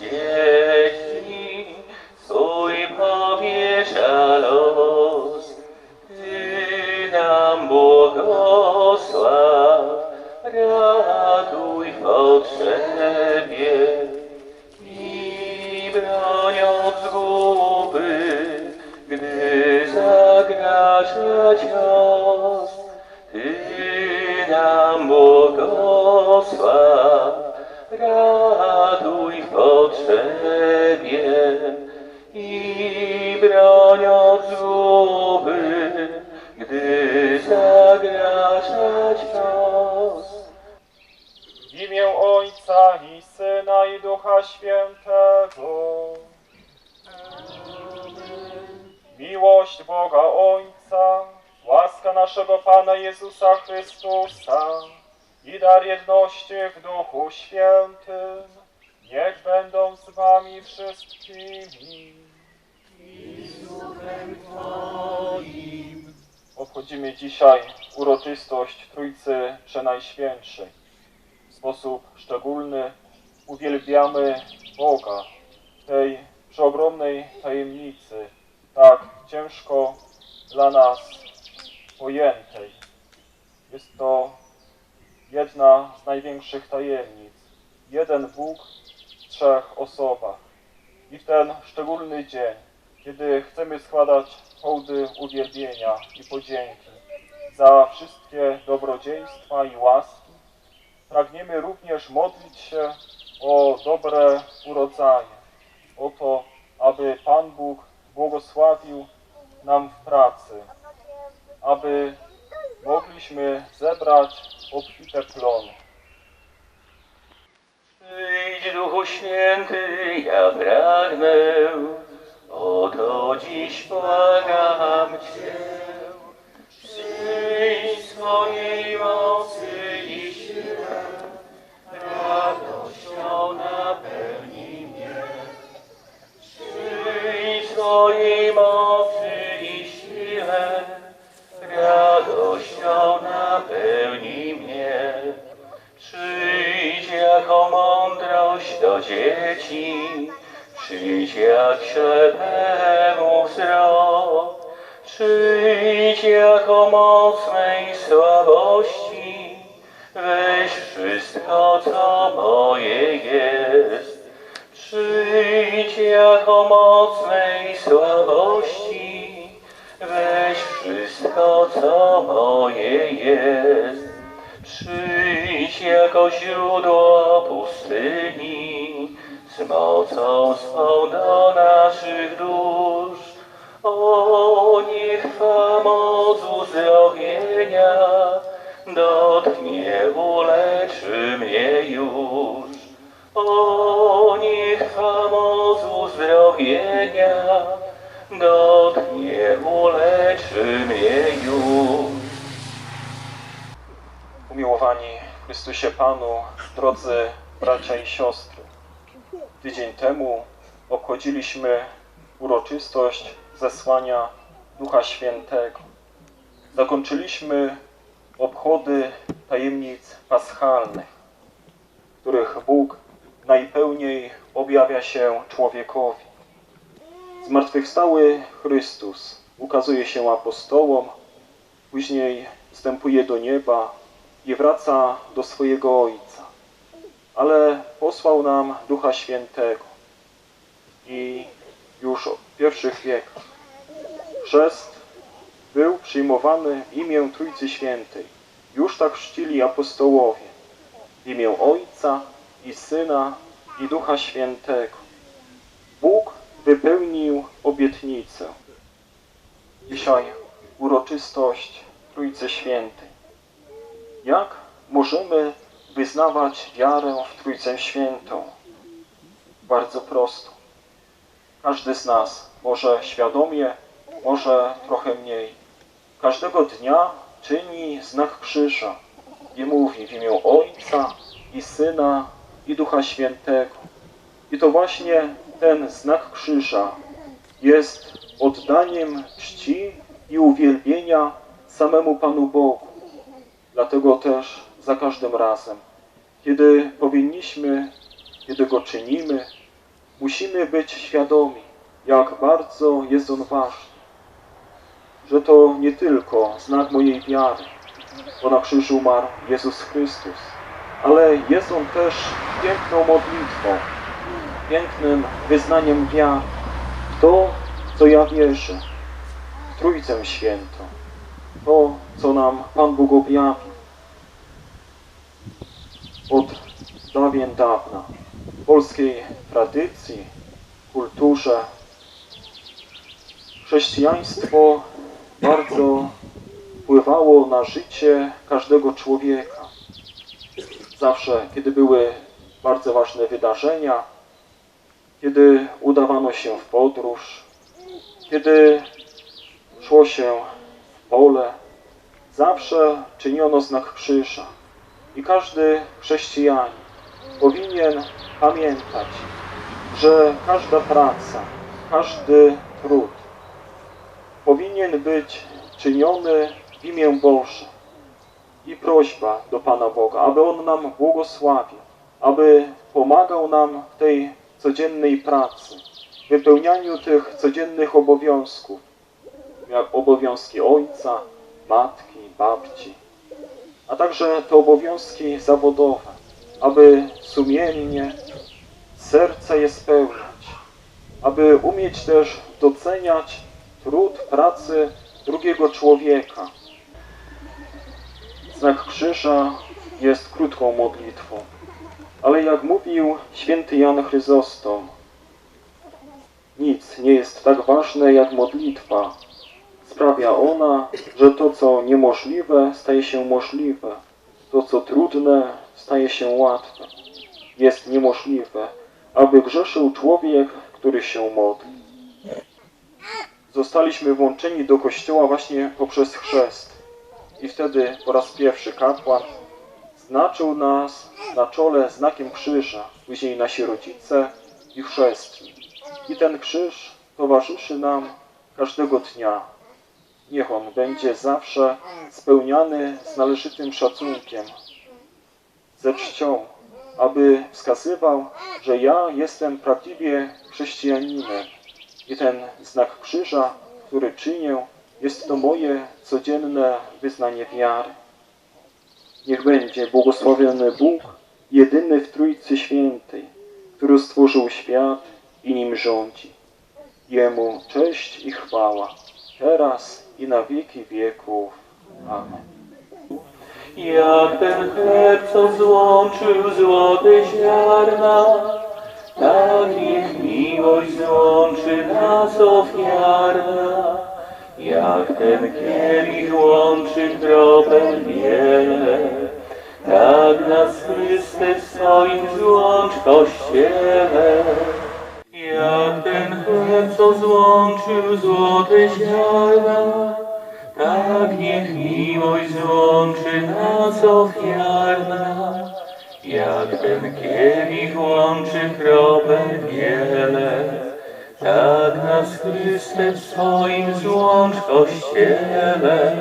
yeah. Pana Jezusa Chrystusa i dar jedności w Duchu Świętym, niech będą z wami wszystkimi. Obchodzimy dzisiaj uroczystość Trójcy Przenajświętszej. W sposób szczególny uwielbiamy Boga tej przeogromnej tajemnicy, tak ciężko dla nas pojętej. Jest to jedna z największych tajemnic. Jeden Bóg w trzech osobach. I w ten szczególny dzień, kiedy chcemy składać hołdy uwielbienia i podzięki za wszystkie dobrodziejstwa i łaski, pragniemy również modlić się o dobre urodzaje, o to, aby Pan Bóg błogosławił nam w pracy, aby mogliśmy zebrać obfite plony. Przyjdź Duchu Święty, ja pragnę, oto dziś błagam Cię. Przyjdź swojej mocy i siłę, radością napełnij mnie. Przyjdź swojej mocy jak ślepemu wzrok. Przyjdź jako moc mej słabości, weź wszystko, co moje jest. Przyjdź jako moc mej słabości, weź wszystko, co moje jest. Przyjdź jako źródło pustyni, z mocą swą do naszych dusz. O, niech Twa moc uzdrowienia dotknie, uleczy mnie już. O, niech Twa moc uzdrowienia dotknie, uleczy mnie już. Umiłowani Chrystusie Panu, drodzy bracia i siostry, tydzień temu obchodziliśmy uroczystość zesłania Ducha Świętego. Zakończyliśmy obchody tajemnic paschalnych, w których Bóg najpełniej objawia się człowiekowi. Zmartwychwstały Chrystus ukazuje się apostołom, później wstępuje do nieba i wraca do swojego Ojca. Ale posłał nam Ducha Świętego i już od pierwszych wiekach chrzest był przyjmowany w imię Trójcy Świętej. Już tak chrzcili apostołowie w imię Ojca i Syna i Ducha Świętego. Bóg wypełnił obietnicę. Dzisiaj uroczystość Trójcy Świętej. Jak możemy wyznawać wiarę w Trójcę Świętą? Bardzo prosto. Każdy z nas może świadomie, może trochę mniej. Każdego dnia czyni znak krzyża i mówi w imię Ojca i Syna i Ducha Świętego. I to właśnie ten znak krzyża jest oddaniem czci i uwielbienia samemu Panu Bogu. Dlatego też za każdym razem, kiedy powinniśmy, kiedy go czynimy, musimy być świadomi, jak bardzo jest on ważny. Że to nie tylko znak mojej wiary, bo na krzyżu umarł Jezus Chrystus, ale jest on też piękną modlitwą, pięknym wyznaniem wiary to, co ja wierzę, Trójcę Świętą, to, co nam Pan Bóg objawił od dawien dawna w polskiej tradycji, kulturze. Chrześcijaństwo bardzo wpływało na życie każdego człowieka. Zawsze, kiedy były bardzo ważne wydarzenia, kiedy udawano się w podróż, kiedy szło się w pole, zawsze czyniono znak krzyża. I każdy chrześcijanin powinien pamiętać, że każda praca, każdy trud powinien być czyniony w imię Boże. I prośba do Pana Boga, aby On nam błogosławił, aby pomagał nam w tej codziennej pracy, wypełnianiu tych codziennych obowiązków, jak obowiązki ojca, matki, babci, a także te obowiązki zawodowe, aby sumiennie serce je spełniać, aby umieć też doceniać trud pracy drugiego człowieka. Znak krzyża jest krótką modlitwą, ale jak mówił święty Jan Chryzostom, nic nie jest tak ważne jak modlitwa. Sprawia ona, że to, co niemożliwe, staje się możliwe. To, co trudne, staje się łatwe. Jest niemożliwe, aby grzeszył człowiek, który się modli. Zostaliśmy włączeni do Kościoła właśnie poprzez chrzest. I wtedy po raz pierwszy kapłan znaczył nas na czole znakiem krzyża, później nasi rodzice i chrzestni. I ten krzyż towarzyszy nam każdego dnia. Niech on będzie zawsze spełniany z należytym szacunkiem, ze czcią, aby wskazywał, że ja jestem prawdziwie chrześcijaninem i ten znak krzyża, który czynię, jest to moje codzienne wyznanie wiary. Niech będzie błogosławiony Bóg, jedyny w Trójcy Świętej, który stworzył świat i nim rządzi. Jemu cześć i chwała, teraz i na wieki wieków. Amen. Jak ten chleb, co złączył złote ziarna, tak niech miłość złączy nas ofiarna. Jak ten kielich łączy kropel wiele, tak nas Chryste w swoim złącz Kościele. Jak ten chleb, co złączył złote ziarna, tak niech miłość złączy nas ofiarna. Jak ten kielich łączy kropel wiele, tak nas Chryste w swoim złącz Kościele.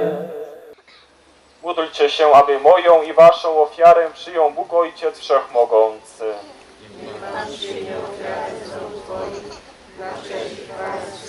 Módlcie się, aby moją i waszą ofiarę przyjął Bóg Ojciec Wszechmogący. Panie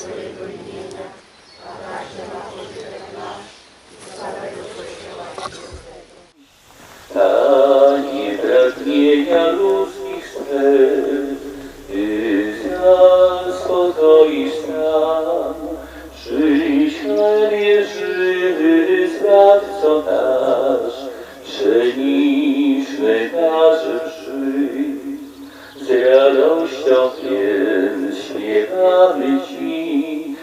śpiewamy Ci,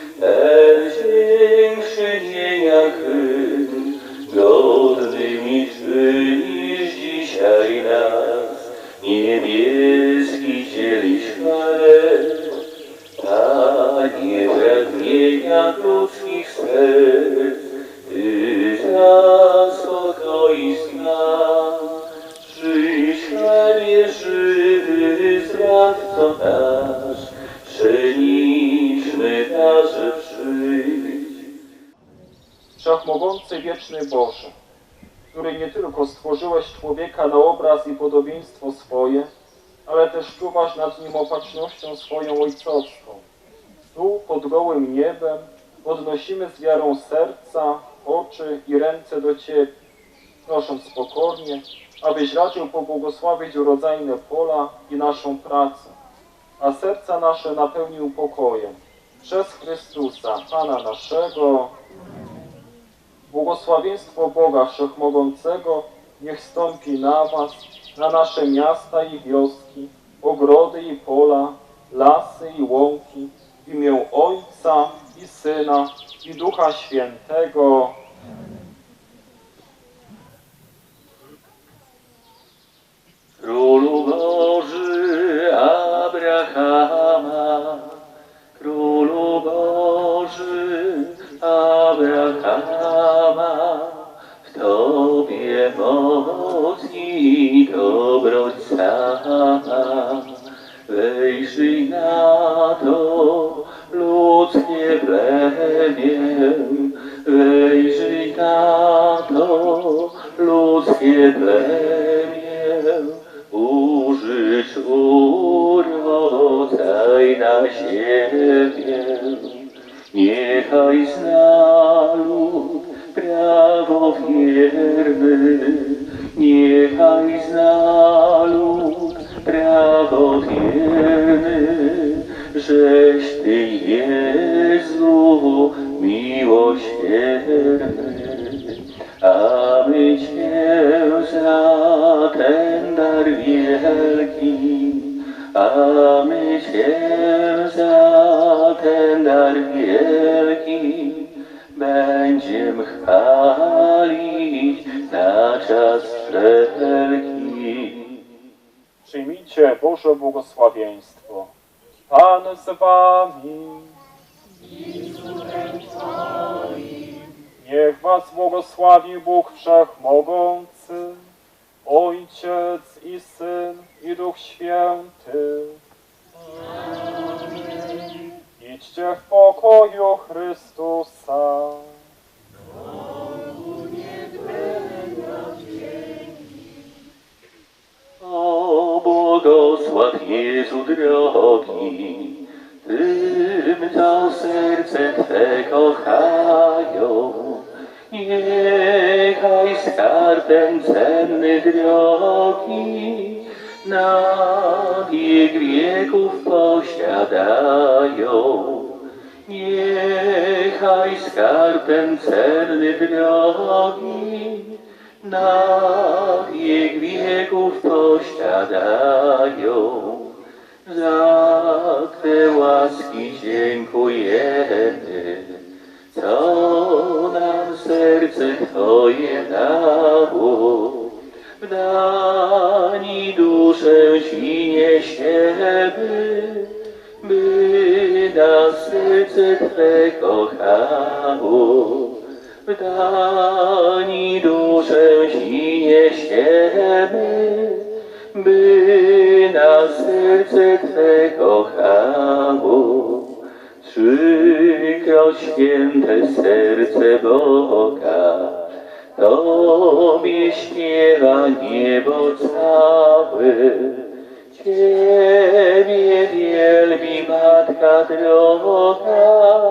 czynisz dzisiaj nas, niebieski dzielisz chleb. Panie pragnienia ludzkich serc, Ty chlebie żywy, Zbawco nasz, Przeniszmy Wszechmogący wieczny Boże, który nie tylko stworzyłeś człowieka na obraz i podobieństwo swoje, ale też czuwasz nad nim opatrznością swoją ojcowską. Tu, pod gołym niebem, podnosimy z wiarą serca, oczy i ręce do Ciebie, prosząc pokornie, abyś raczył pobłogosławić urodzajne pola i naszą pracę, a serca nasze napełnił pokojem. Przez Chrystusa, Pana naszego, błogosławieństwo Boga Wszechmogącego niech stąpi na Was, na nasze miasta i wioski, ogrody i pola, lasy i łąki, w imię Ojca i Syna i Ducha Świętego. To ludzkie plemię, użyć urodzaj na ziemię. Niechaj zna lud prawo wierny, niechaj zna lud prawo wierny, żeś Ty Jezu miłosierny. A my Cię za ten dar wielki, a my Cię za ten dar wielki będziem chwalić na czas wszelki. Przyjmijcie Boże błogosławieństwo. Pan z Wami. Niech Was błogosławi Bóg Wszechmogący, Ojciec i Syn i Duch Święty. Idźcie w pokoju Chrystusa. O błogosław Jezu drogi, tym, co serce Twe kochają. Niechaj skarb ten cenny drogi na wiek wieków posiadają. Niechaj skarb ten cenny drogi na wiek wieków posiadają. Za te łaski dziękujemy, co nam serce Twoje dało. Dani duszę Ci niesiemy, by nas serce Twe kochało. Dani duszę Ci niesiemy, by nas serce Twe kochało. Trzykroć święte serce Boga, Tobie śpiewa niebo całe. Ciebie wielbi Matka droga,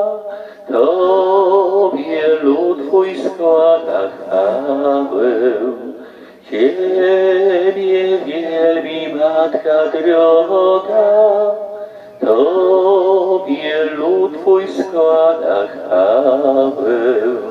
Tobie lud Twój składa chwałę. Ciebie wielbi Matka droga, Tobie lud Twój składa chwałę.